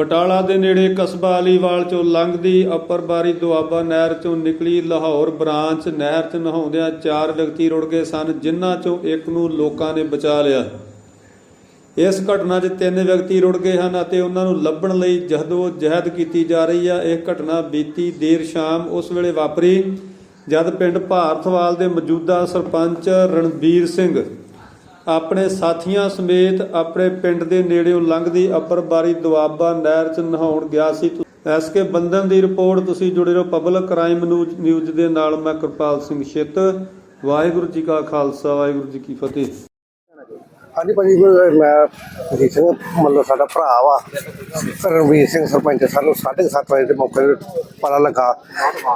ਬਟਾਲਾ ਦੇ ਨੇੜੇ ਕਸਬਾ ਅਲੀਵਾਲ ਚੋਂ ਲੰਘਦੀ ਅੱਪਰ ਬਾਰੀ ਦੁਆਬਾ ਨਹਿਰ ਚੋਂ ਨਿਕਲੀ ਲਾਹੌਰ ਬ੍ਰਾਂਚ, ਨਹਿਰ 'ਚ ਨਹਾਉਂਦਿਆਂ ਚਾਰ ਵਿਅਕਤੀ ਰੁੜ ਗਏ ਸਨ, ਜਿਨ੍ਹਾਂ ਚੋਂ ਇੱਕ ਨੂੰ ਲੋਕਾਂ ਨੇ ਬਚਾ ਲਿਆ। ਇਸ ਘਟਨਾ 'ਚ ਤਿੰਨ ਵਿਅਕਤੀ ਰੁੜ ਗਏ ਹਨ ਅਤੇ ਉਹਨਾਂ ਨੂੰ ਲੱਭਣ ਲਈ ਜਹਦੋ ਜਹਿਦ ਕੀਤੀ ਜਾ ਰਹੀ ਹੈ ਇਹ ਘਟਨਾ ਬੀਤੀ ਦੇਰ ਸ਼ਾਮ ਉਸ ਵੇਲੇ ਵਾਪਰੀ, ਜਦ ਪਿੰਡ ਭਾਰਤਵਾਲ ਦੇ ਮੌਜੂਦਾ ਸਰਪੰਚ ਰਣਬੀਰ ਸਿੰਘ ਆਪਣੇ ਸਾਥੀਆਂ ਸਮੇਤ ਆਪਣੇ ਪਿੰਡ ਦੇ ਨੇੜਿਓਂ ਲੰਘਦੀ ਅੱਪਰ ਬਾਰੀ ਦੁਆਬਾ ਨਹਿਰ 'ਚ ਨਹਾਉਣ ਗਿਆ ਸੀ। ਐਸਕੇ ਬੰਦਨ ਦੀ ਰਿਪੋਰਟ ਤੁਸੀਂ ਜੁੜੇ ਰਹੋ ਪਬਲਿਕ ਕ੍ਰਾਈਮ ਨਿਊਜ਼ ਨਿਊਜ਼ ਦੇ ਨਾਲ। ਮੈਂ ਕਿਰਪਾਲ ਸਿੰਘ ਛਿੱਤ। ਵਾਹਿਗੁਰੂ ਜੀ ਕਾ ਖਾਲਸਾ। ਵਾਹਿਗੁਰੂ ਜੀ ਕੀ ਫਤਿਹ। ਹਾਂਜੀ ਭਾਜੀ ਫਿਰ ਮੈਂ ਜੀ ਸਿੰਘ, ਮਤਲਬ ਸਾਡਾ ਭਰਾ ਵਾ। ਰਣਵੀਰ ਸਿੰਘ ਸਰਪੰਚ, ਸਾਨੂੰ 7:30 ਵਜੇ ਦੇ ਮੌਕੇ ਤੇ ਪਤਾ ਲੱਗਾ।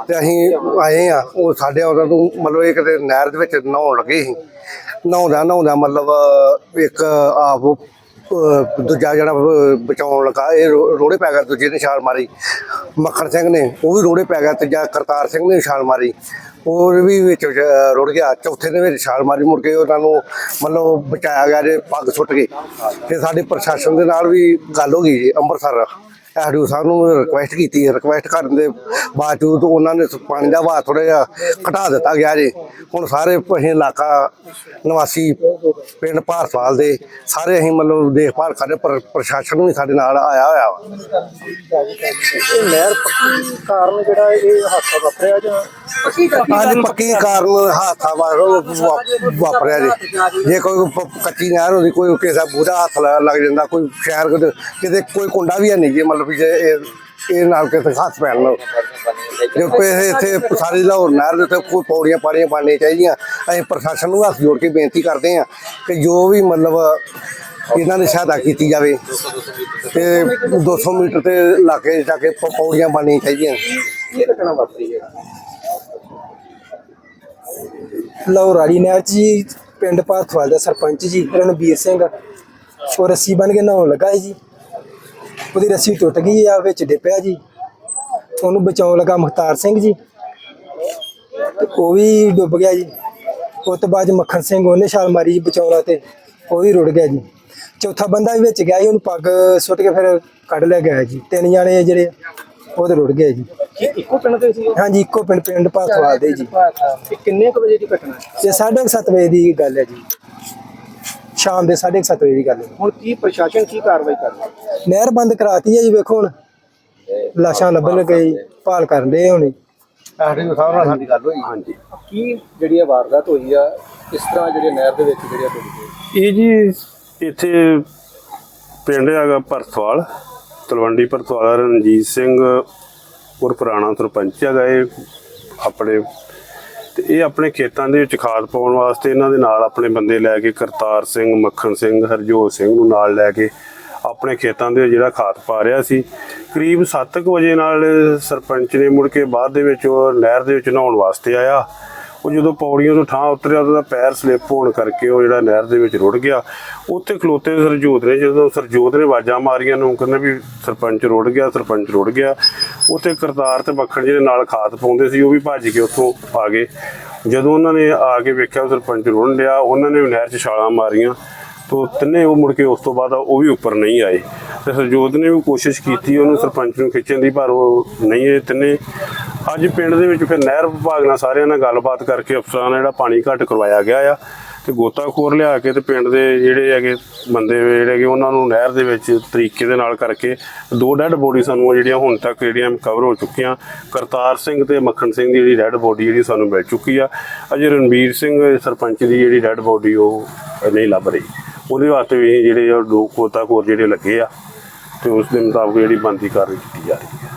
ਤੇ ਅਸੀਂ ਆਏ ਆ, ਉਹ ਸਾਡੇ ਉਹਨਾਂ ਨੂੰ ਮਤਲਬ ਇਹ ਕਿਤੇ ਨਹਿਰ ਦੇ ਵਿੱਚ ਨਹਾਉਣ ਲੱਗੇ ਸੀ। ਨਹਾਉਂਦਾ ਨਹਾਉਂਦਾ ਮਤਲਬ ਇੱਕ ਆਪ ਦੂਜਾ ਜਿਹੜਾ ਬਚਾਉਣ ਲੱਗਾ, ਇਹ ਰੋੜੇ ਪੈ ਗਿਆ ਦੂਜੇ ਨੇ ਛਾਲ ਮਾਰੀ। ਮੱਖਣ ਸਿੰਘ ਨੇ, ਉਹ ਵੀ ਰੋੜੇ ਪੈ ਗਿਆ ਤੀਜਾ ਕਰਤਾਰ ਸਿੰਘ ਨੇ ਛਾਲ ਮਾਰੀ। ਉਹ ਵੀ ਵਿੱਚ ਰੁੜ ਗਿਆ। ਚੌਥੇ ਦੇ ਵਿੱਚ ਛਾਲ ਮਾਰੀ ਮੁੜ ਕੇ ਉਹਨਾਂ ਨੂੰ ਮਤਲਬ ਬਚਾਇਆ ਗਿਆ ਜੇ ਪੱਗ ਸੁੱਟ ਗਈ ਤੇ ਸਾਡੇ ਪ੍ਰਸ਼ਾਸਨ ਦੇ ਨਾਲ ਵੀ ਗੱਲ ਹੋ ਗਈ ਜੀ, ਅੰਮ੍ਰਿਤਸਰ। ਐਡੀਓ ਸਾਹਿਬ ਨੂੰ ਰਿਕੁਐਸਟ ਕੀਤੀ ਰਿਕੁਐਸਟ ਕਰਨ ਦੇ ਬਾਵਜੂਦ ਉਹਨਾਂ ਨੇ ਪਾਣੀ ਦਾ ਵਹਾਅ ਥੋੜਾ ਜਿਹਾ ਘਟਾ ਦਿੱਤਾ ਗਿਆ ਜੀ। ਹੁਣ ਸਾਰੇ ਅਸੀਂ ਇਲਾਕਾ ਨਿਵਾਸੀ ਪਿੰਡ ਭਾਰਤਵਾਲ ਦੇ ਸਾਰੇ ਅਸੀਂ ਮਤਲਬ ਦੇਖਭਾਲ ਕਰਦੇ ਪਰ ਪ੍ਰਸ਼ਾਸਨ ਵੀ ਸਾਡੇ ਨਾਲ ਆਇਆ ਹੋਇਆ ਵਾ। ਨਹਿਰ ਪੱਕੀ ਕਾਰਨ ਜਿਹੜਾ ਇਹ ਹਾਦਸਾ ਵਾਪਰਿਆ ਜਾਂ ਪੱਕੀ ਕਾਰਨ ਹਾਥਾ ਵਾਪਰਿਆ ਜੀ। ਜੇ ਕੋਈ ਕੱਚੀ ਨਹਿਰ ਹੁੰਦੀ ਕੋਈ ਕਿਸੇ ਦਾ ਬੁਰਾ ਹੱਥ ਲੱਗ ਜਾਂਦਾ ਕੋਈ ਸ਼ਹਿਰ ਕਿਤੇ ਕਿਤੇ ਕੋਈ ਕੁੰਡਾ ਵੀ ਹੈ ਨਹੀਂ ਜੀ ਮਤਲਬ ਵੀ ਜੇ ਇਹ ਇਹ ਨਾਲ ਕਿਤੇ ਹੱਥ ਪੈਣ ਨਾਲ ਜੇ ਕੋਈ ਇਹ ਇੱਥੇ ਸਾਰੀ ਲਾਹੌਰ ਨਹਿਰ ਦੇ ਉੱਤੇ ਕੋਈ ਪੌੜੀਆਂ ਪਾੜੀਆਂ ਬਣਨੀਆਂ ਚਾਹੀਦੀਆਂ ਅਸੀਂ ਪ੍ਰਸ਼ਾਸਨ ਨੂੰ ਹੱਥ ਜੋੜ ਕੇ ਬੇਨਤੀ ਕਰਦੇ ਹਾਂ ਕਿ ਜੋ ਵੀ ਮਤਲਬ ਇਹਨਾਂ ਦੀ ਸਹਾਇਤਾ ਕੀਤੀ ਜਾਵੇ ਤੇ 200 ਮੀਟਰ ਤੇ ਲਾਗੇ ਜਾ ਕੇ ਪੌੜੀਆਂ ਬਣਨੀਆਂ ਚਾਹੀਦੀਆਂ। ਇਹ ਘਟਨਾ ਵਾਪਰੀ ਹੈ? ਲੌਰਾੜੀ ਨਹਿਰ 'ਚ ਜੀ ਪਿੰਡ ਭਾਰਤਵਾਲ ਦਾ ਸਰਪੰਚ ਜੀ ਰਣਬੀਰ ਸਿੰਘ। ਉਹ ਰੱਸੀ ਬਣ ਕੇ ਨਹਾਉਣ ਲੱਗਾ ਜੀ। ਉਹਦੀ ਰੱਸੀ ਟੁੱਟ ਗਈ ਆ ਵਿੱਚ ਡਿੱਪਿਆ ਜੀ। ਉਹਨੂੰ ਬਚਾਉਣ ਲੱਗਾ ਮੁਖਤਾਰ ਸਿੰਘ ਜੀ। ਉਹ ਵੀ ਡੁੱਬ ਗਿਆ ਜੀ। ਉਸ ਤੋਂ ਬਾਅਦ ਮੱਖਣ ਸਿੰਘ ਉਹਨੇ ਛਾਲ ਮਾਰੀ ਜੀ ਬਚਾਉਣਾ ਤੇ ਉਹ ਵੀ ਰੁੜ ਗਿਆ ਜੀ। ਚੌਥਾ ਬੰਦਾ ਵੀ ਵਿੱਚ ਗਿਆ ਜੀ ਉਹਨੂੰ ਪੱਗ ਸੁੱਟ ਕੇ ਫਿਰ ਕੱਢ ਲਿਆ ਗਿਆ ਜੀ। ਤਿੰਨ ਜਾਣੇ ਜਿਹੜੇ ਉਹ ਤੇ ਰੁੜ ਗਏ ਜੀ। ਕੀ ਇੱਕੋ ਪਿੰਡ ਦੇ ਸੀ ਹਾਂਜੀ ਇੱਕੋ ਪਿੰਡ ਪਿੰਡ ਭਾਰਤਵਾਲ ਦੇ ਜੀ। ਕਿੰਨੇ ਕੁ ਵਜੇ ਦੀ ਘਟਨਾ ਹੈ? ਇਹ 7:30 ਵਜੇ ਦੀ ਗੱਲ ਹੈ ਜੀ। ਸ਼ਾਮ ਦੇ 7:30 ਵਜੇ ਦੀ ਗੱਲ ਹੈ। ਹੁਣ ਕੀ ਪ੍ਰਸ਼ਾਸਨ ਕੀ ਕਾਰਵਾਈ ਕਰ ਰਿਹਾ? ਨਹਿਰ ਬੰਦ ਕਰਾਤੀ ਹੈ ਜੀ ਵੇਖੋ ਹੁਣ। ਲਾਸ਼ਾਂ ਲੱਭਣ ਗਏ ਭਾਲ ਕਰਨ ਦੇ ਹੁਣੇ। ਐਡੀਓ ਸਾਹਿਬ ਨਾਲ ਸਾਡੀ ਗੱਲ ਹੋਈ। ਹਾਂਜੀ। ਕੀ ਜਿਹੜੀ ਇਹ ਵਾਰਦਾਤ ਹੋਈ ਆ ਕਿਸ ਤਰ੍ਹਾਂ ਜਿਹੜੇ ਨਹਿਰ ਦੇ ਵਿੱਚ ਜਿਹੜੇ ਟੁੱਟ ਗਏ? ਇਹ ਜੀ ਇੱਥੇ ਪਿੰਡ ਹੈਗਾ ਭਰਤਵਾਲ ਤਲਵੰਡੀ ਭਰਤਵਾਲ ਰਣਜੀਤ ਸਿੰਘ ਔਰ ਪੁਰਾਣਾ ਸਰਪੰਚ ਹੈਗਾ ਇਹ ਆਪਣੇ। ਤੇ ਇਹ ਆਪਣੇ ਖੇਤਾਂ ਦੇ ਵਿੱਚ ਖਾਦ ਪਾਉਣ ਵਾਸਤੇ ਇਹਨਾਂ ਦੇ ਨਾਲ ਆਪਣੇ ਬੰਦੇ ਲੈ ਕੇ ਕਰਤਾਰ ਸਿੰਘ ਮੱਖਣ ਸਿੰਘ ਹਰਜੋਤ ਸਿੰਘ ਨੂੰ ਨਾਲ ਲੈ ਕੇ ਆਪਣੇ ਖੇਤਾਂ ਦੇ ਜਿਹੜਾ ਖਾਦ ਪਾ ਰਿਹਾ ਸੀ। ਕਰੀਬ 7:00 ਵਜੇ ਨਾਲ ਸਰਪੰਚ ਨੇ ਮੁੜ ਕੇ ਬਾਅਦ ਦੇ ਵਿੱਚ ਉਹ ਨਹਿਰ ਦੇ ਵਿੱਚ ਨਹਾਉਣ ਵਾਸਤੇ ਆਇਆ। ਉਹ ਜਦੋਂ ਪੌੜੀਆਂ ਤੋਂ ਥਾਂ ਉਤਰਿਆ, ਉਹਦਾ ਪੈਰ ਸਲਿੱਪ ਹੋਣ ਕਰਕੇ ਉਹ ਜਿਹੜਾ ਨਹਿਰ ਦੇ ਵਿੱਚ ਰੁੜ ਗਿਆ। ਉੱਥੇ ਖਲੋਤੇ ਸਰਜੋਤ ਨੇ, ਜਦੋਂ ਸਰਜੋਤ ਨੇ ਆਵਾਜ਼ਾਂ ਮਾਰੀਆਂ ਨੂੰ, ਕਹਿੰਦੇ ਵੀ ਸਰਪੰਚ ਰੁੜ ਗਿਆ, ਸਰਪੰਚ ਰੁੜ ਗਿਆ। ਉੱਥੇ ਕਰਤਾਰ ਤੇ ਮੱਖਣ ਜਿਹੜੇ ਨਾਲ ਖਾਦ ਪਾਉਂਦੇ ਸੀ, ਉਹ ਵੀ ਭੱਜ ਕੇ ਉੱਥੋਂ ਆ ਗਏ। ਜਦੋਂ ਉਹਨਾਂ ਨੇ ਆ ਕੇ ਵੇਖਿਆ ਉਹ ਸਰਪੰਚ ਰੁੜਨ ਲਿਆ ਉਹਨਾਂ ਨੇ ਵੀ ਨਹਿਰ 'ਚ ਛਾਲਾਂ ਮਾਰੀਆਂ। ਤੋ ਤਿੰਨੇ ਉਹ ਮੁੜ ਕੇ ਉਸ ਤੋਂ ਬਾਅਦ ਉਹ ਵੀ ਉੱਪਰ ਨਹੀਂ ਆਏ। ਤੇ ਸਰਜੋਤ ਨੇ ਵੀ ਕੋਸ਼ਿਸ਼ ਕੀਤੀ, ਉਹਨੂੰ ਸਰਪੰਚ ਨੂੰ ਖਿੱਚਣ ਦੀ, ਪਰ ਉਹ ਨਹੀਂ ਇਹ ਤਿੰਨੇ। ਅੱਜ ਪਿੰਡ ਦੇ ਵਿੱਚ ਫਿਰ ਨਹਿਰ ਵਿਭਾਗ ਨਾਲ ਸਾਰਿਆਂ ਨਾਲ ਗੱਲਬਾਤ ਕਰਕੇ ਅਫਸਰਾਂ ਨਾਲ ਜਿਹੜਾ ਪਾਣੀ ਘੱਟ ਕਰਵਾਇਆ ਗਿਆ ਆ, ਤੇ ਗੋਤਾਖੋਰ ਲਿਆ ਕੇ ਤੇ ਪਿੰਡ ਦੇ ਜਿਹੜੇ ਹੈਗੇ ਬੰਦੇ ਜਿਹੜੇ ਹੈਗੇ, ਉਹਨਾਂ ਨੂੰ ਨਹਿਰ ਦੇ ਵਿੱਚ ਤਰੀਕੇ ਦੇ ਨਾਲ ਕਰਕੇ ਦੋ ਡੈੱਡ ਬੋਡੀ ਸਾਨੂੰ ਜਿਹੜੀਆਂ ਹੁਣ ਤੱਕ ਜਿਹੜੀਆਂ ਕਵਰ ਹੋ ਚੁੱਕੀਆਂ, ਕਰਤਾਰ ਸਿੰਘ ਤੇ ਮੱਖਣ ਸਿੰਘ ਦੀ ਜਿਹੜੀ ਡੈੱਡ ਬੋਡੀ ਜਿਹੜੀ ਸਾਨੂੰ ਮਿਲ ਚੁੱਕੀ ਆ। ਅਜੇ ਰਣਵੀਰ ਸਿੰਘ ਸਰਪੰਚ ਦੀ ਜਿਹੜੀ ਡੈੱਡ ਬੋਡੀ ਉਹ ਨਹੀਂ ਲੱਭ ਰਹੀ। ਉਹਦੇ ਵਾਸਤੇ ਵੀ ਅਸੀਂ ਜਿਹੜੇ ਆ ਲੋਕ ਗੋਤਾਖੋਰ ਜਿਹੜੇ ਲੱਗੇ ਆ, ਤੇ ਉਸ ਦੇ ਮੁਤਾਬਕ ਜਿਹੜੀ ਬੰਦੀ ਕਾਰਵਾਈ ਕੀਤੀ ਜਾ ਰਹੀ ਹੈ।